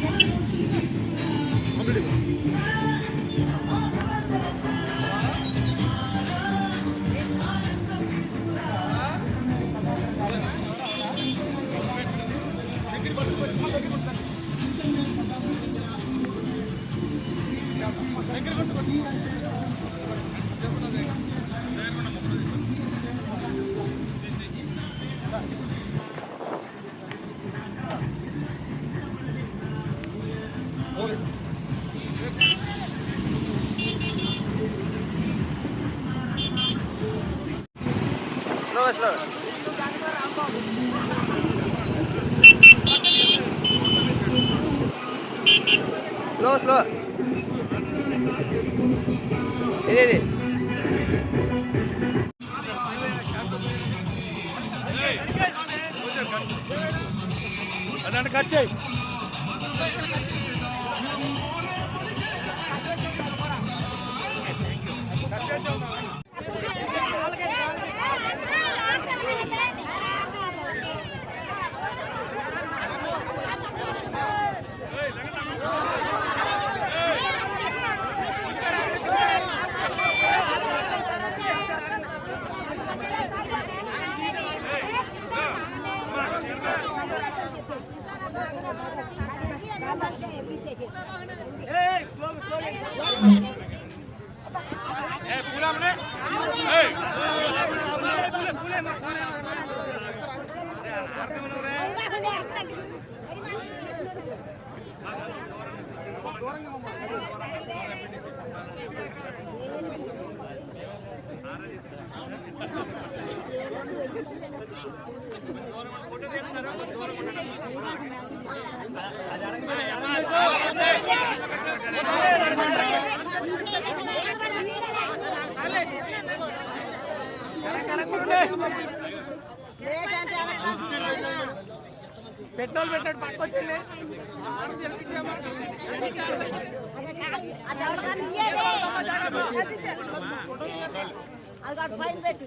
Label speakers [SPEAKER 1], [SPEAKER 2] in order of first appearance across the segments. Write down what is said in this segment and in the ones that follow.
[SPEAKER 1] Thank you.
[SPEAKER 2] Slow, slow. దూరం petrol పెట్టాడు పట్టుకొచ్చింది
[SPEAKER 3] అది పైన పెట్టు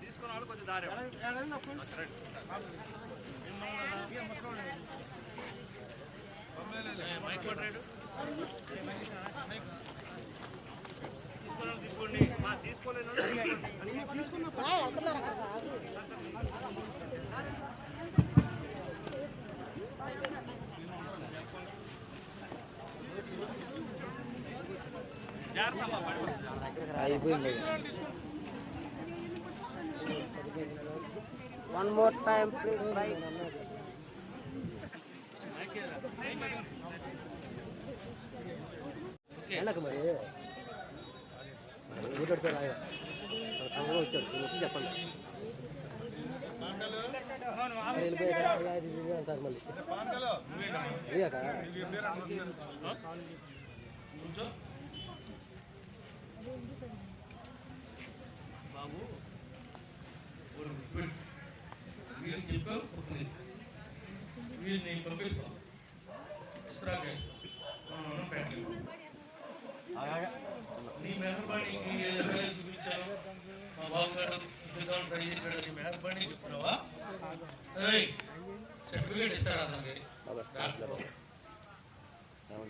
[SPEAKER 2] తీసుకున్న వాళ్ళు కొంచెం దారి మైక్ కొట్టరాడు తీసుకోండి. తీసుకోలేదు మా తీసుకోలేను జాగ్రత్త అమ్మా, పడిపోతుంది.
[SPEAKER 1] అయిపోయింది
[SPEAKER 3] వన్ మోర్ టైం ప్లీజ్
[SPEAKER 1] ఎండకు మరి ఊటడితే రాయ సంఘం వచ్చాడు చెప్పండి అంటారు మళ్ళీ
[SPEAKER 2] కూర్చో బాబు ஒரு பெண் వీళ్ళు చెప్పావు ఒప్పుకుంది వీళ్ళు నేను పంపిస్తాను ఇస్త్రాగా పెట్టలేదు నీ మెహర్బానీ నీ ఎమ్మెల్యే చూపించాను మా బాబు గారు ఉద్యోగాలు ట్రై చేశాడు నీ మెహర్బానీ చెప్తున్నావా ఏయ్ సర్టిఫికేట్ ఇస్తారా అతనికి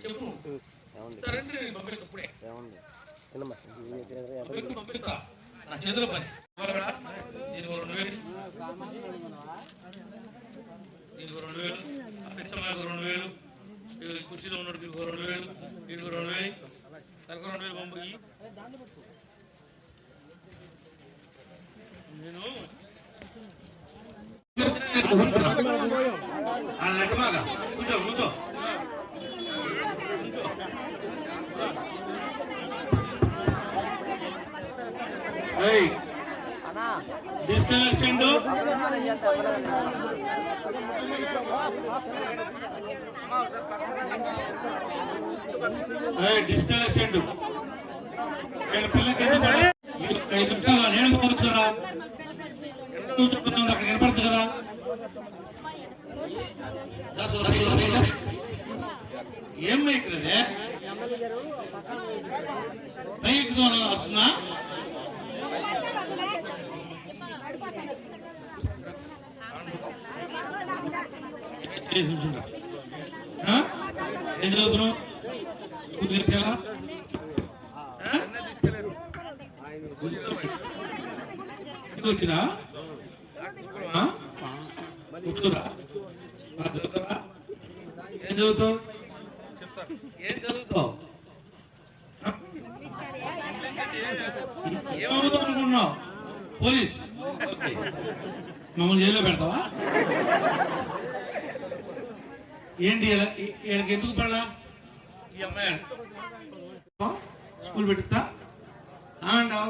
[SPEAKER 2] చెప్పు
[SPEAKER 1] ఏముంది
[SPEAKER 2] ఇస్తారంటే నేను పంపిస్తా ఇప్పుడే
[SPEAKER 1] ఏముంది తినమ్మా
[SPEAKER 2] పంపిస్తా, నా పని దీనికి రెండు వేలు దీనికి రెండు వేలు ఆ రెండు వేలు ఈ కుర్చీలో ఉన్నోడికి ఇంకో రెండు వేలు వీడికి రెండు వేలు తనకు రెండు వేలు నేను ఆ కూర్చో కూర్చో. ఏయ్, డిజిటల్ డిజిటల్ నేను పిల్లకి ఐదు నిమిషాలు నేను పోవచ్చురా అక్కడ కనపడుతుంది కదా. దాసు, దాసు, ఏం పైకి వస్తున్నా చేసి ఉంచుంటా. ఆ? ఏం చదువుతున్నావు స్కూల్ వచ్చినా? కూర్చోరా? ఏం చదువుతావు ఏం చదువుతావు? ఏమవుతావు అనుకున్నావు పోలీస్. మమ్మల్ని జైల్లో పెడతావా ఏంటి ఇలా ఈ- ఈయనకి ఎందుకు పడలా ఈ అమ్మాయి స్కూల్ పెట్టుతా అంటావు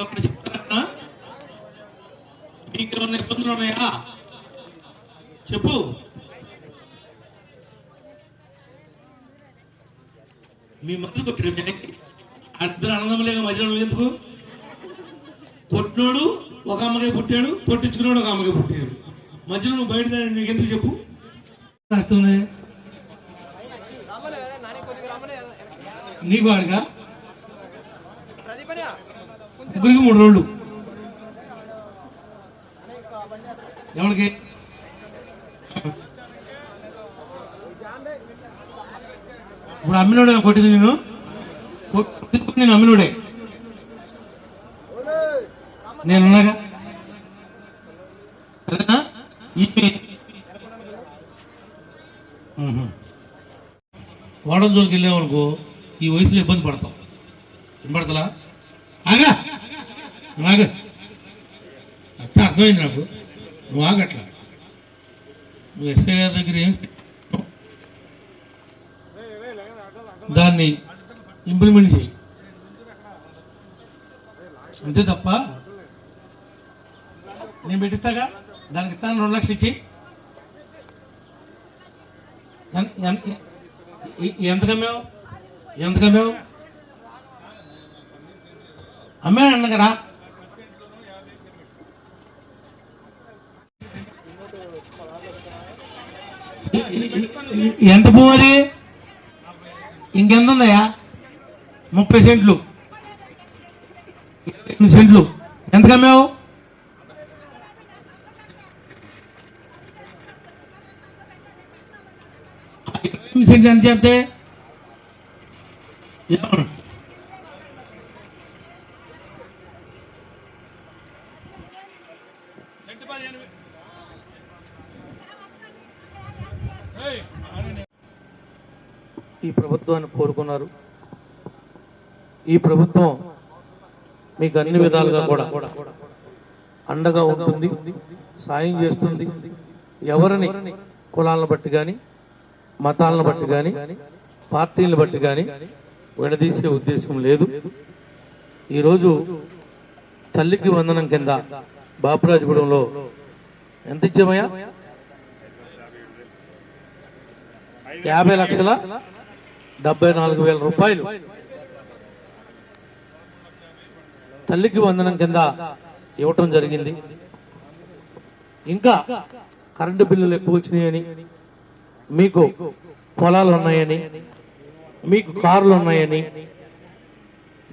[SPEAKER 2] ఒకటి చెప్తారా మీకు ఏమైనా ఇబ్బందులు ఉన్నాయా? చెప్పు. మీ మధ్య కొట్టిన అద్దరు అన్నదమ్ములేగా మధ్యలో ఎందుకు? కొట్టినోడు ఒక అమ్మకే పుట్టాడు కొట్టించుకున్నాడు ఒక అమ్మకే పుట్టాడు. మధ్యలో నువ్వు బయట నీకు ఎందుకు చెప్పు? నీకు వాడుగా? ముగ్గురికి మూడు రోజులు ఎవరికి? ఇప్పుడు అమ్మినోడే కొట్టింది నేను కొట్టింది నేను అమ్మినోడే. నేనున్నాగా? సరేనా? ఈమె వాడడం జోలికి వెళ్ళామనుకో ఈ వయసులో ఇబ్బంది పడతాం. వినపడతలా? ఆగా! ఆగా. అంత అర్థమైంది నాకు. నువ్వు ఆగట్లా. నువ్వు ఎస్ఐ గారి దగ్గర ఏం దాన్ని ఇంప్లిమెంట్ చేయి. అంతే తప్ప నేను పెట్టిస్తాగా? దానికి ఇస్తాను రెండు లక్షలు ఇచ్చి ఎంత కమ్మావు? ఎంత కమ్మావు? అమ్మాడు అన్నగరా ఎంత భూమి అది? ఇంకెంత ఉందయ్యా ముప్పై సెంట్లు. ఇరవై ఎనిమిది సెంట్లు. ఎంత కమ్మావు? ఇరవై ఎనిమిది సెంట్లు ఎంత చేస్తే ఏమన్నా?
[SPEAKER 4] ఈ ప్రభుత్వాన్ని కోరుకున్నారు. ఈ ప్రభుత్వం మీకు అన్ని విధాలుగా కూడా అండగా ఉంటుంది సాయం చేస్తుంది. ఎవరిని కులాలను బట్టి కానీ మతాలను బట్టి కానీ పార్టీలను బట్టి కానీ విడదీసే ఉద్దేశం లేదు. ఈరోజు తల్లికి వందనం కింద బాపురాజగూడెంలో ఎంత ఇచ్చామయ్యా? యాభై లక్షల? డెబ్బై నాలుగు వేల రూపాయలు. తల్లికి వందనం కింద ఇవ్వటం జరిగింది. ఇంకా కరెంటు బిల్లులు ఎక్కువ వచ్చినాయని మీకు పొలాలు ఉన్నాయని మీకు కార్లు ఉన్నాయని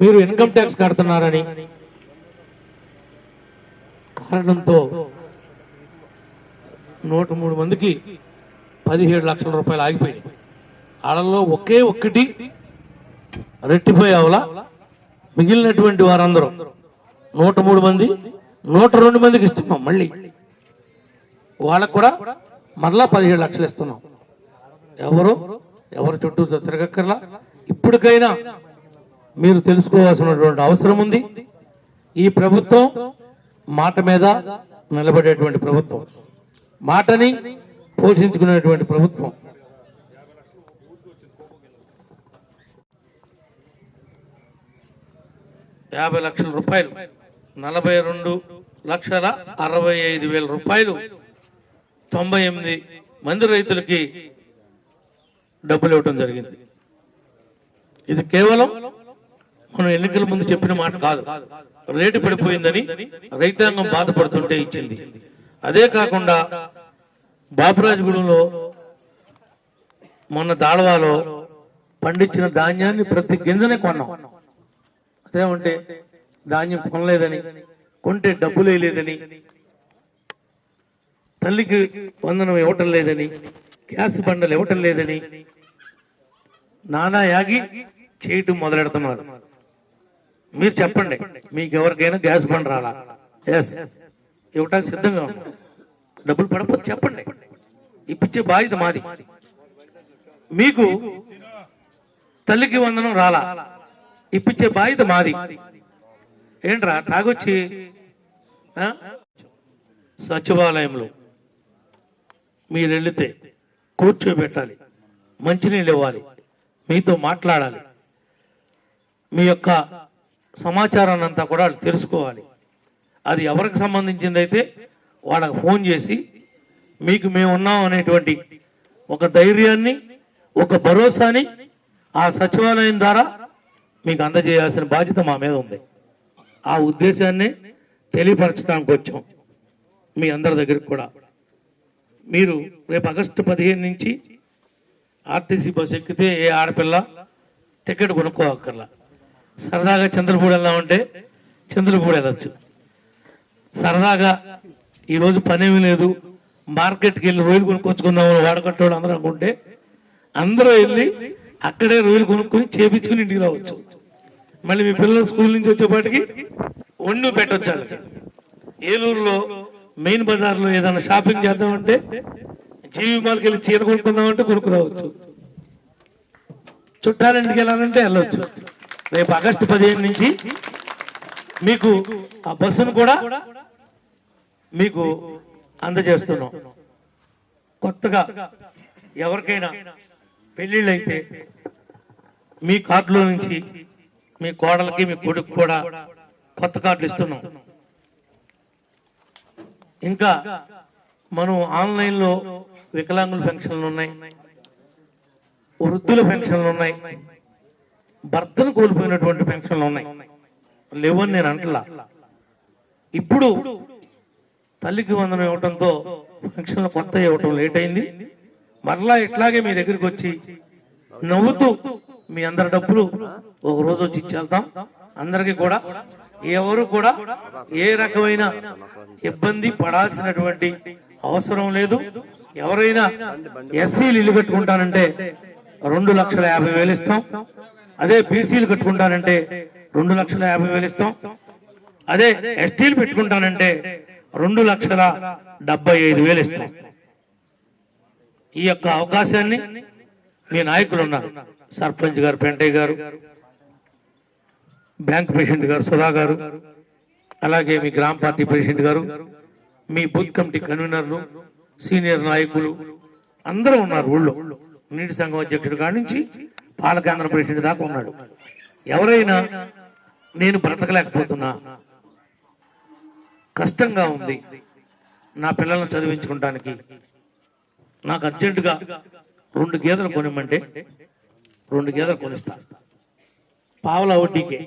[SPEAKER 4] మీరు ఇన్కమ్ ట్యాక్స్ కడుతున్నారని కారణంతో నూట మూడు మందికి పదిహేడు లక్షల రూపాయలు ఆగిపోయినాయి. వాళ్ళలో ఒకే ఒక్కటి రెట్టిపోయి అవలా మిగిలినటువంటి వారందరూ నూట మూడు మంది నూట రెండు మందికి ఇస్తున్నాం మళ్ళీ. వాళ్ళకు కూడా మరలా పదిహేడు లక్షలు ఇస్తున్నాం. ఎవరు? ఎవరు చుట్టూ తిరగక్కర్లా. ఇప్పటికైనా
[SPEAKER 2] మీరు తెలుసుకోవాల్సినటువంటి అవసరం ఉంది. ఈ ప్రభుత్వం మాట మీద నిలబడేటువంటి ప్రభుత్వం. మాటని పోషించుకునేటువంటి ప్రభుత్వం. యాభై లక్షల రూపాయలు. నలభై రెండు లక్షల అరవై ఐదు వేల రూపాయలు. తొంభై ఎనిమిది మంది రైతులకి డబ్బులు ఇవ్వడం జరిగింది. ఇది కేవలం మనం ఎన్నికల ముందు చెప్పిన మాట కాదు. రేటు పడిపోయిందని రైతాంగం బాధపడుతుంటే ఇచ్చింది. అదే కాకుండా బాపురాజగూడెంలో మొన్న దాడవాలో పండించిన ధాన్యాన్ని ప్రతి గింజనే కొన్నాం. అదేమంటే ధాన్యం కొనలేదని కొంటే డబ్బులు వేయలేదని తల్లికి వందనం ఇవ్వటం లేదని గ్యాస్ బండలు ఇవ్వటం లేదని నానా యాగి చేయటం మొదలెడుతున్నారు. మీరు చెప్పండి మీకు ఎవరికైనా గ్యాస్ బండ్ రాలా? ఎస్ ఇవ్వటానికి సిద్ధంగా ఉన్నాం. డబ్బులు పడకపోతే చెప్పండి. ఇప్పించే బాధ్యత మాది. మీకు తల్లికి వందనం రాలా? ఇప్పించే బాధ్యత మాది. ఏంట్రా తాగొచ్చి? సచివాలయంలో మీరు వెళితే కూర్చోబెట్టాలి మంచినీళ్ళు ఇవ్వాలి మీతో మాట్లాడాలి. మీ యొక్క సమాచారాన్ని అంతా కూడా వాళ్ళు తెలుసుకోవాలి. అది ఎవరికి సంబంధించింది అయితే వాళ్ళకి ఫోన్ చేసి మీకు మేము ఉన్నాం అనేటువంటి ఒక ధైర్యాన్ని ఒక భరోసాని ఆ సచివాలయం ద్వారా మీకు అందజేయాల్సిన బాధ్యత మా మీద ఉంది. ఆ ఉద్దేశాన్ని తెలియపరచడానికి వచ్చాం మీ అందరి దగ్గరికి కూడా. మీరు రేపు ఆగస్టు పదిహేను నుంచి ఆర్టీసీ బస్ ఎక్కితే ఏ ఆడపిల్ల టికెట్ కొనుక్కోవక్కర్లా సరదాగా చంద్రపూడి వెళ్దామంటే చంద్రపూడి వెళ్ళొచ్చు. సరదాగా ఈరోజు పనేమీ లేదు. మార్కెట్కి వెళ్ళి రొయ్యలు కొనుక్కొచ్చుకుందామని వాడకట్టోడు అందరూ అనుకుంటే అందరూ వెళ్ళి అక్కడే రొయ్యలు కొనుక్కొని చేపించుకుని ఇంటికి రావచ్చు. మళ్ళీ మీ పిల్లలు స్కూల్ నుంచి వచ్చేపాటికి వండి పెట్టొచ్చు ఏలూరులో మెయిన్ బజార్లో ఏదైనా షాపింగ్ చేద్దామంటే జీవి మాల్కి వెళ్ళి చీర కొనుక్కుందామంటే కొనుక్కురావచ్చు చుట్టాలింటికి వెళ్ళాలంటే వెళ్ళొచ్చు. రేపు ఆగస్టు పదిహేను నుంచి మీకు ఆ బస్సును కూడా మీకు అందజేస్తున్నాం. కొత్తగా ఎవరికైనా పెళ్ళిళ్ళు అయితే మీ కార్డులో నుంచి మీ కోడలకి మీ కొడుకు కూడా కొత్త కార్డులు ఇస్తున్నాం. ఇంకా మనం ఆన్లైన్లో వికలాంగుల పెన్షన్లు ఉన్నాయి వృద్ధుల పెన్షన్లు ఉన్నాయి భర్తను కోల్పోయినటువంటి పెన్షన్లు ఉన్నాయి. లేవని నేను అంటలా. ఇప్పుడు తల్లికి వందనం ఇవ్వటంతో పెన్షన్లు కొత్త ఇవ్వటం లేట్ అయింది. మరలా ఇట్లాగే మీ దగ్గరికి వచ్చి నవ్వుతూ మీ అందరి డబ్బులు ఒక రోజు వచ్చి ఇచ్చేద్దాం. అందరికీ కూడా ఎవరు కూడా ఏ రకమైన ఇబ్బంది పడాల్సినటువంటి అవసరం లేదు. ఎవరైనా ఎస్సీలు ఇల్లు కట్టుకుంటానంటే రెండు లక్షల యాభై వేలు ఇస్తాం. అదే బీసీలు కట్టుకుంటానంటే రెండు లక్షల యాభై వేలు ఇస్తాం. అదే ఎస్టీలు పెట్టుకుంటానంటే రెండు లక్షల డెబ్బై ఐదు వేలు ఇస్తాం. ఈ యొక్క అవకాశాన్ని మీ నాయకులు ఉన్నారు. సర్పంచ్ గారు పెంటయ్య గారు బ్యాంక్ ప్రెసిడెంట్ గారు సుధా గారు అలాగే మీ గ్రామ పార్టీ ప్రెసిడెంట్ గారు మీ బూత్ కమిటీ కన్వీనర్లు సీనియర్ నాయకులు అందరూ ఉన్నారు ఊళ్ళో. నీటి సంఘం అధ్యక్షుడు కాడి నుంచి పాలకేంద్ర ప్రెసిడెంట్ దాకా ఉన్నాడు. ఎవరైనా నేను బ్రతకలేకపోతున్నా. కష్టంగా ఉంది నా పిల్లలను చదివించుకుంటానికి. నాకు అర్జెంటుగా రెండు గేదెలు కొనిమ్మంటే రెండు గేదెలు కొనిస్తా. పావుల వడ్డీకి.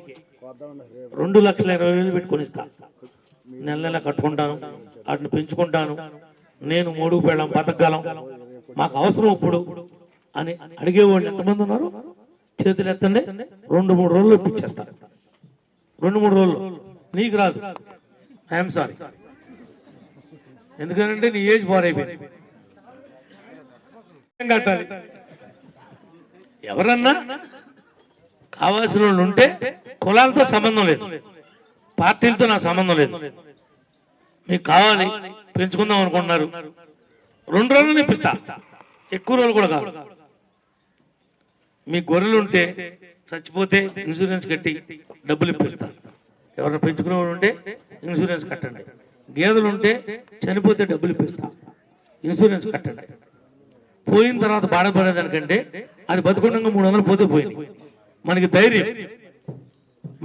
[SPEAKER 2] రెండు లక్షల ఇరవై వేలు పెట్టి కొనిస్తా. నెల నెల కట్టుకుంటాను వాటిని పెంచుకుంటాను. నేను మూడు పెళ్ళం బతకగలం. మాకు అవసరం ఇప్పుడు అని అడిగేవాళ్ళు ఎంతమంది ఉన్నారు? చేతులు ఎత్తండి. రెండు మూడు రోజులు ఇప్పించేస్తా. రెండు మూడు రోజులు నీకు రాదు. ఐఎమ్ సారీ ఎందుకంటే నీ ఏజ్ బారైపోయింది కట్టాలి? ఎవరన్నా కావాల్సిన వాళ్ళు ఉంటే కులాలతో సంబంధం లేదు. పార్టీలతో నాకు సంబంధం లేదు. మీకు కావాలి పెంచుకుందాం అనుకుంటున్నారు. రెండు రోజులు ఇప్పిస్తా ఎక్కువ రోజులు కూడా కాదు. మీ గొర్రెలు ఉంటే చచ్చిపోతే ఇన్సూరెన్స్ కట్టి డబ్బులు ఇప్పిస్తా. ఎవరైనా పెంచుకునేవాడు ఉంటే ఇన్సూరెన్స్ కట్టండి. గేదెలు ఉంటే చనిపోతే డబ్బులు ఇప్పిస్తా. ఇన్సూరెన్స్ కట్టండి. పోయిన తర్వాత బాధపడేదానికంటే అది బతుకుండగా మూడు వందలు పోతే పోయింది. మనకి ధైర్యం.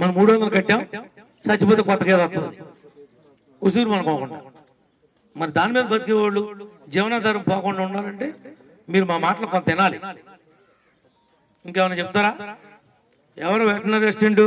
[SPEAKER 2] మనం మూడు వందలు కట్టాం చచ్చిపోతే కొత్తగా గేదె వస్తుంది. మనం పోకుండా. మరి దాని మీద బతికే వాళ్ళు జీవనాధారం పోకుండా ఉండాలంటే మీరు మా మాటలు కొంత తినాలి ఇంకేమైనా చెప్తారా? ఎవరు వెటనరీ అసిస్టెంట్?